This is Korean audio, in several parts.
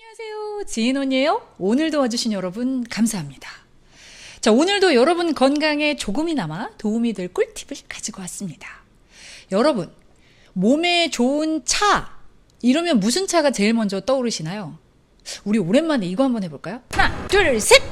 안녕하세요. 지인 언니에요. 오늘도 와주신 여러분 감사합니다. 자, 오늘도 여러분 건강에 조금이나마 도움이 될 꿀팁을 가지고 왔습니다. 여러분, 몸에 좋은 차, 이러면 무슨 차가 제일 먼저 떠오르시나요? 우리 오랜만에 이거 한번 해볼까요? 하나, 둘, 셋!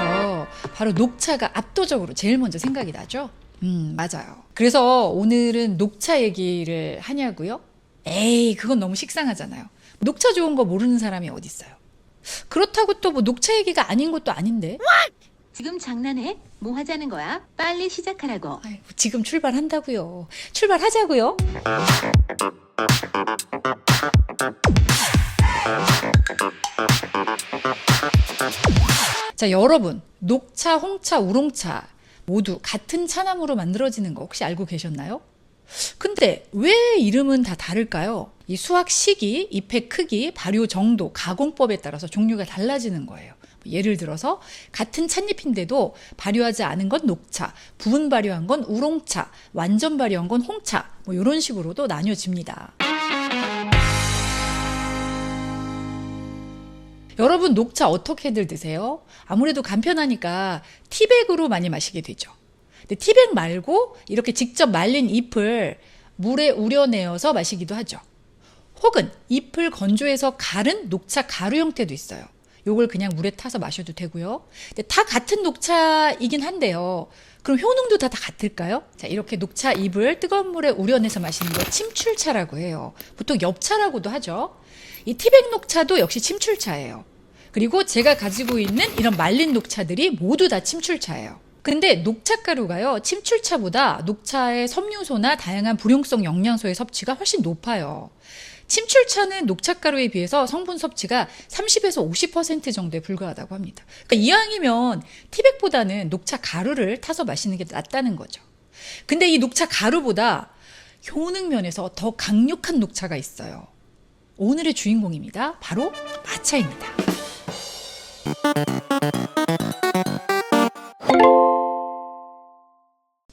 어, 바로 녹차가 압도적으로 제일 먼저 생각이 나죠? 음, 맞아요. 그래서 오늘은 녹차 얘기를 하냐고요? 에이, 그건 너무 식상하잖아요. 녹차 좋은 거 모르는 사람이 어딨어요. 그렇다고 또 뭐 녹차 얘기가 아닌 것도 아닌데. 지금 장난해? 뭐 하자는 거야? 빨리 시작하라고. 아이고, 지금 출발한다고요. 출발하자고요. 자, 여러분, 녹차, 홍차, 우롱차 모두 같은 차나무로 만들어지는 거 혹시 알고 계셨나요? 근데 왜 이름은 다 다를까요? 이 수확 시기, 잎의 크기, 발효 정도, 가공법에 따라서 종류가 달라지는 거예요. 예를 들어서 같은 찻잎인데도 발효하지 않은 건 녹차, 부분 발효한 건 우롱차, 완전 발효한 건 홍차, 뭐 이런 식으로도 나뉘어집니다. 여러분 녹차 어떻게들 드세요? 아무래도 간편하니까 티백으로 많이 마시게 되죠. 근데 티백 말고 이렇게 직접 말린 잎을 물에 우려내어서 마시기도 하죠. 혹은 잎을 건조해서 갈은 녹차 가루 형태도 있어요. 요걸 그냥 물에 타서 마셔도 되고요. 근데 다 같은 녹차이긴 한데요. 그럼 효능도 다, 다 같을까요? 자, 이렇게 녹차 잎을 뜨거운 물에 우려내서 마시는 거 침출차라고 해요. 보통 엽차라고도 하죠. 이 티백 녹차도 역시 침출차예요. 그리고 제가 가지고 있는 이런 말린 녹차들이 모두 다 침출차예요. 근데 녹차 가루가요, 침출차보다 녹차의 섬유소나 다양한 불용성 영양소의 섭취가 훨씬 높아요. 침출차는 녹차가루에 비해서 성분 섭취가 30에서 50% 정도에 불과하다고 합니다. 그러니까 이왕이면 티백보다는 녹차 가루를 타서 마시는 게 낫다는 거죠. 근데 이 녹차 가루보다 효능 면에서 더 강력한 녹차가 있어요. 오늘의 주인공입니다. 바로 마차입니다.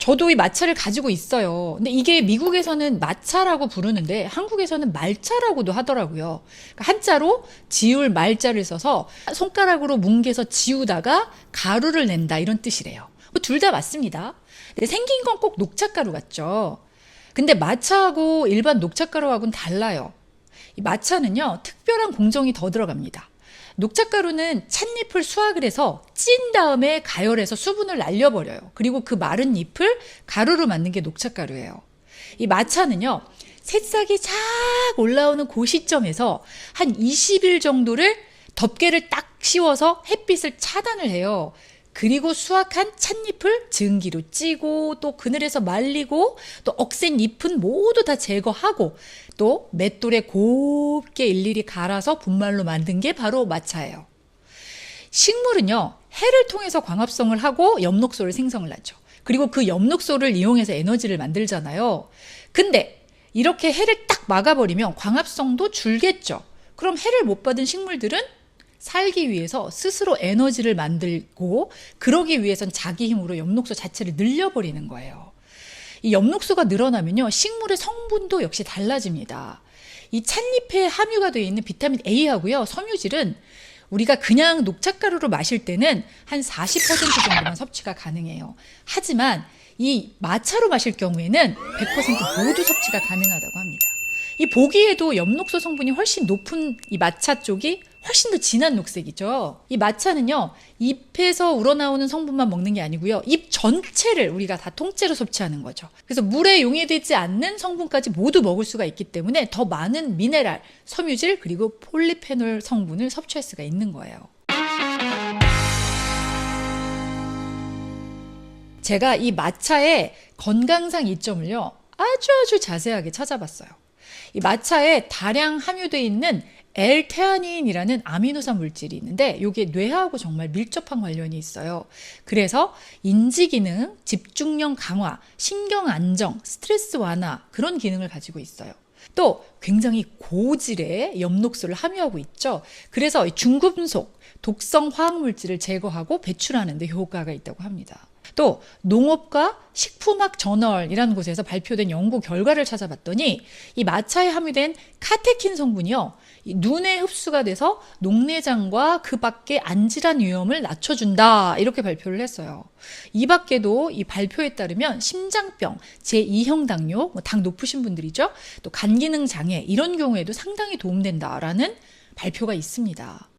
저도 이 마차를 가지고 있어요. 근데 이게 미국에서는 마차라고 부르는데 한국에서는 말차라고도 하더라고요. 그러니까 한자로 지울 말자를 써서 손가락으로 뭉개서 지우다가 가루를 낸다 이런 뜻이래요. 뭐 둘 다 맞습니다. 근데 생긴 건 꼭 녹차가루 같죠. 근데 마차하고 일반 녹차가루하고는 달라요. 이 마차는요, 특별한 공정이 더 들어갑니다. 녹차가루는 찻잎을 수확을 해서 찐 다음에 가열해서 수분을 날려버려요. 그리고 그 마른 잎을 가루로 만든 게 녹차가루예요. 이 마차는요, 새싹이 쫙 올라오는 그 시점에서 한 20일 정도를 덮개를 딱 씌워서 햇빛을 차단을 해요. 그리고 수확한 찻잎을 증기로 찌고 또 그늘에서 말리고 또 억센 잎은 모두 다 제거하고 또 맷돌에 곱게 일일이 갈아서 분말로 만든 게 바로 마차예요. 식물은요, 해를 통해서 광합성을 하고 엽록소를 생성을 하죠. 그리고 그 엽록소를 이용해서 에너지를 만들잖아요. 근데 이렇게 해를 딱 막아버리면 광합성도 줄겠죠. 그럼 해를 못 받은 식물들은 살기 위해서 스스로 에너지를 만들고 그러기 위해선 자기 힘으로 엽록소 자체를 늘려버리는 거예요. 이 엽록소가 늘어나면요 식물의 성분도 역시 달라집니다. 이 찻잎에 함유가 되어 있는 비타민 A하고요 섬유질은 우리가 그냥 녹차가루로 마실 때는 한 40% 정도만 섭취가 가능해요. 하지만 이 마차로 마실 경우에는 100% 모두 섭취가 가능하다고 합니다. 이 보기에도 엽록소 성분이 훨씬 높은 이 마차 쪽이 훨씬 더 진한 녹색이죠. 이 마차는요, 잎에서 우러나오는 성분만 먹는 게 아니고요, 잎 전체를 우리가 다 통째로 섭취하는 거죠. 그래서 물에 용해되지 않는 성분까지 모두 먹을 수가 있기 때문에 더 많은 미네랄, 섬유질, 그리고 폴리페놀 성분을 섭취할 수가 있는 거예요. 제가 이 마차의 건강상 이점을요, 아주 아주 자세하게 찾아봤어요. 이 마차에 다량 함유되어 있는 L테아닌이라는 아미노산 물질이 있는데 이게 뇌하고 정말 밀접한 관련이 있어요. 그래서 인지 기능, 집중력 강화, 신경 안정, 스트레스 완화 그런 기능을 가지고 있어요. 또 굉장히 고질의 엽록소를 함유하고 있죠. 그래서 중금속, 독성 화학 물질을 제거하고 배출하는 데 효과가 있다고 합니다. 또 농업과 식품학 저널이라는 곳에서 발표된 연구 결과를 찾아봤더니 이 마차에 함유된 카테킨 성분이요. 이 눈에 흡수가 돼서 녹내장과 그 밖에 안질환 위험을 낮춰준다. 이렇게 발표를 했어요. 이 밖에도 이 발표에 따르면 심장병, 제2형 당뇨, 뭐당 높으신 분들이죠. 또 간기능 장애 이런 경우에도 상당히 도움된다라는 발표가 있습니다.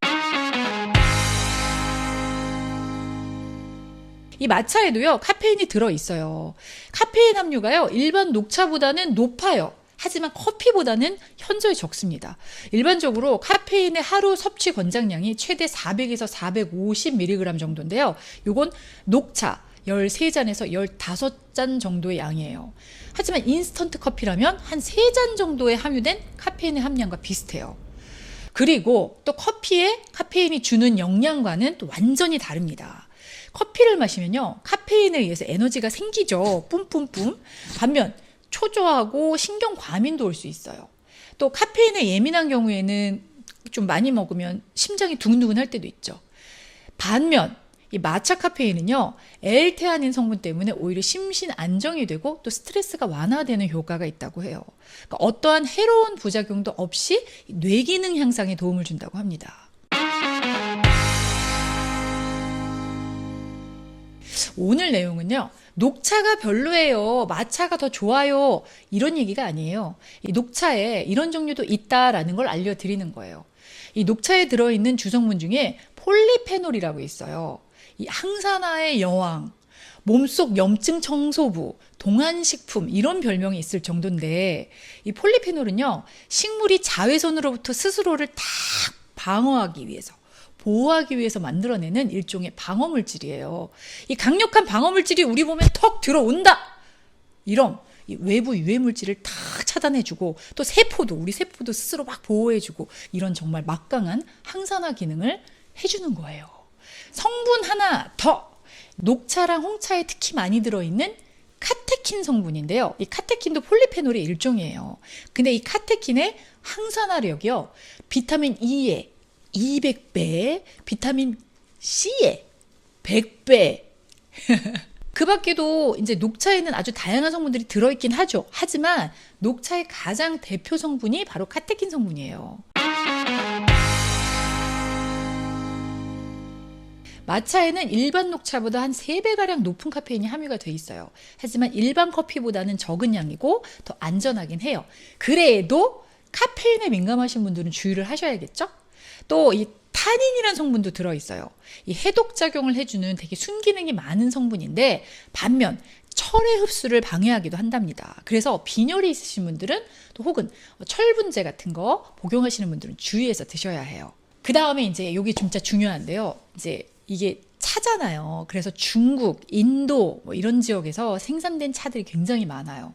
이 마차에도요, 카페인이 들어 있어요. 카페인 함유가요, 일반 녹차보다는 높아요. 하지만 커피보다는 현저히 적습니다. 일반적으로 카페인의 하루 섭취 권장량이 최대 400에서 450mg 정도인데요. 요건 녹차 13잔에서 15잔 정도의 양이에요. 하지만 인스턴트 커피라면 한 3잔 정도에 함유된 카페인의 함량과 비슷해요. 그리고 또 커피에 카페인이 주는 영향과는 또 완전히 다릅니다. 커피를 마시면요. 카페인에 의해서 에너지가 생기죠. 뿜뿜뿜. 반면 초조하고 신경 과민도 올 수 있어요. 또 카페인에 예민한 경우에는 좀 많이 먹으면 심장이 두근두근 할 때도 있죠. 반면 이 마차 카페인은요, L테아닌 성분 때문에 오히려 심신 안정이 되고 또 스트레스가 완화되는 효과가 있다고 해요. 그러니까 어떠한 해로운 부작용도 없이 뇌 기능 향상에 도움을 준다고 합니다. 오늘 내용은요. 녹차가 별로예요. 마차가 더 좋아요. 이런 얘기가 아니에요. 이 녹차에 이런 종류도 있다라는 걸 알려드리는 거예요. 이 녹차에 들어있는 주성분 중에 폴리페놀이라고 있어요. 이 항산화의 여왕, 몸속 염증 청소부, 동안식품 이런 별명이 있을 정도인데 이 폴리페놀은요 식물이 자외선으로부터 스스로를 다 방어하기 위해서 보호하기 위해서 만들어내는 일종의 방어 물질이에요. 이 강력한 방어 물질이 우리 몸에 턱 들어온다. 이런 이 외부 유해 물질을 다 차단해주고 또 세포도 우리 세포도 스스로 막 보호해주고 이런 정말 막강한 항산화 기능을 해주는 거예요. 성분 하나 더 녹차랑 홍차에 특히 많이 들어있는 카테킨 성분인데요. 이 카테킨도 폴리페놀의 일종이에요. 근데 이 카테킨의 항산화력이요. 비타민 E에 200배, 비타민 C에 100배. 그 밖에도 이제 녹차에는 아주 다양한 성분들이 들어있긴 하죠. 하지만 녹차의 가장 대표 성분이 바로 카테킨 성분이에요. 마차에는 일반 녹차보다 한 3배가량 높은 카페인이 함유가 돼 있어요. 하지만 일반 커피보다는 적은 양이고 더 안전하긴 해요. 그래도 카페인에 민감하신 분들은 주의를 하셔야겠죠? 또이 타닌이라는 성분도 들어있어요. 이 해독 작용을 해주는 되게 순기능이 많은 성분인데 반면 철의 흡수를 방해하기도 한답니다. 그래서 빈혈이 있으신 분들은 또 혹은 철분제 같은 거 복용하시는 분들은 주의해서 드셔야 해요. 그 다음에 이제 여기 진짜 중요한데요. 이제 이게 차잖아요. 그래서 중국, 인도 뭐 이런 지역에서 생산된 차들이 굉장히 많아요.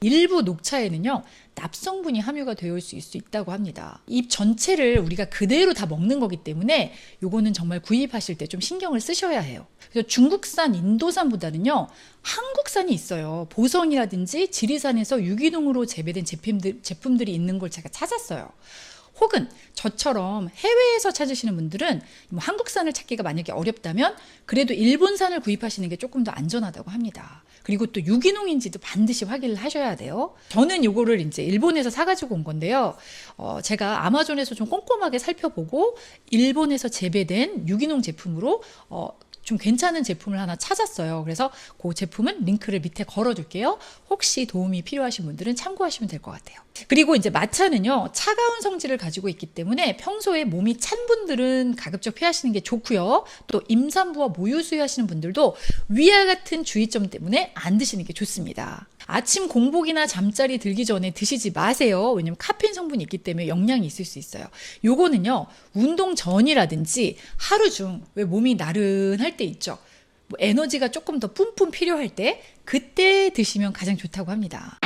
일부 녹차에는요 납성분이 함유가 되어 있을 수 있다고 합니다. 잎 전체를 우리가 그대로 다 먹는 거기 때문에 요거는 정말 구입하실 때 좀 신경을 쓰셔야 해요. 그래서 중국산, 인도산보다는요 한국산이 있어요. 보성이라든지 지리산에서 유기농으로 재배된 제품들, 제품들이 있는 걸 제가 찾았어요. 혹은 저처럼 해외에서 찾으시는 분들은 뭐 한국산을 찾기가 만약에 어렵다면 그래도 일본산을 구입하시는 게 조금 더 안전하다고 합니다. 그리고 또 유기농인지도 반드시 확인을 하셔야 돼요. 저는 요거를 이제 일본에서 사가지고 온 건데요. 어, 제가 아마존에서 좀 꼼꼼하게 살펴보고 일본에서 재배된 유기농 제품으로 어, 좀 괜찮은 제품을 하나 찾았어요. 그래서 그 제품은 링크를 밑에 걸어둘게요. 혹시 도움이 필요하신 분들은 참고하시면 될 것 같아요. 그리고 이제 마차는요, 차가운 성질을 가지고 있기 때문에 평소에 몸이 찬 분들은 가급적 피하시는 게 좋고요. 또 임산부와 모유 수유하시는 분들도 위와 같은 주의점 때문에 안 드시는 게 좋습니다. 아침 공복이나 잠자리 들기 전에 드시지 마세요. 왜냐면 카페인 성분이 있기 때문에 영향이 있을 수 있어요. 요거는요, 운동 전이라든지 하루 중 왜 몸이 나른할 때 있죠. 뭐 에너지가 조금 더 뿜뿜 필요할 때 그때 드시면 가장 좋다고 합니다.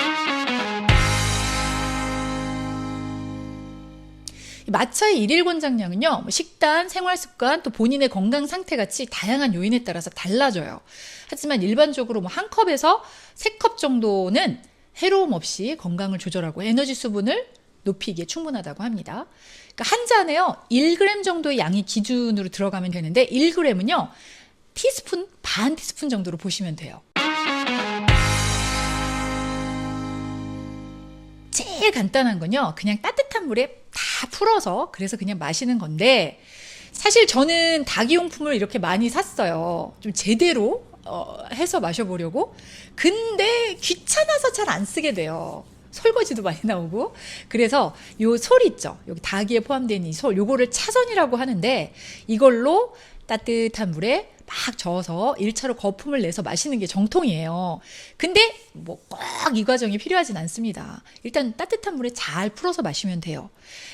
마차의 일일 권장량은요, 뭐 식단, 생활 습관, 또 본인의 건강 상태 같이 다양한 요인에 따라서 달라져요. 하지만 일반적으로 뭐 한 컵에서 세 컵 정도는 해로움 없이 건강을 조절하고 에너지 수분을 높이기에 충분하다고 합니다. 그러니까 한 잔에요, 1g 정도의 양이 기준으로 들어가면 되는데, 1g은요, 티스푼, 반 티스푼 정도로 보시면 돼요. 제일 간단한 건요. 그냥 따뜻한 물에 다 풀어서 그래서 그냥 마시는 건데 사실 저는 닭이용품을 이렇게 많이 샀어요. 좀 제대로 어, 해서 마셔보려고. 근데 귀찮아서 잘 안 쓰게 돼요. 설거지도 많이 나오고. 그래서 요 솔 있죠. 여기 닭이에 포함된 이 솔, 요거를 차선이라고 하는데 이걸로 따뜻한 물에 막 저어서 1차로 거품을 내서 마시는 게 정통이에요. 근데 뭐 꼭 이 과정이 필요하진 않습니다. 일단 따뜻한 물에 잘 풀어서 마시면 돼요.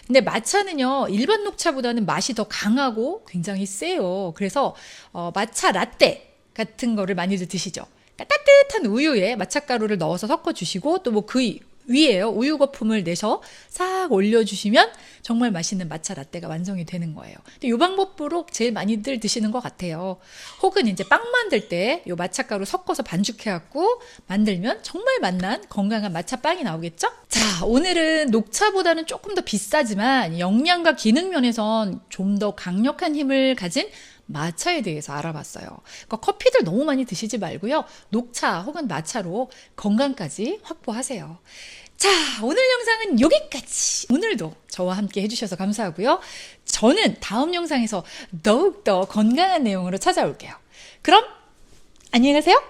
근데 마차는요, 일반 녹차보다는 맛이 더 강하고 굉장히 세요. 그래서 어, 마차 라떼 같은 거를 많이들 드시죠. 그러니까 따뜻한 우유에 마차가루를 넣어서 섞어주시고 또 뭐 그 위에요 우유 거품을 내서 싹 올려주시면 정말 맛있는 마차 라떼가 완성이 되는 거예요. 근데 이 방법으로 제일 많이들 드시는 것 같아요. 혹은 이제 빵 만들 때 이 마차가루 섞어서 반죽해갖고 만들면 정말 맛난 건강한 마차 빵이 나오겠죠? 자 오늘은 녹차보다는 조금 더 비싸지만 영양과 기능 면에선 좀 더 강력한 힘을 가진 마차에 대해서 알아봤어요. 그러니까 커피들 너무 많이 드시지 말고요. 녹차 혹은 마차로 건강까지 확보하세요. 자, 오늘 영상은 여기까지. 오늘도 저와 함께 해주셔서 감사하고요. 저는 다음 영상에서 더욱더 건강한 내용으로 찾아올게요. 그럼 안녕히 가세요.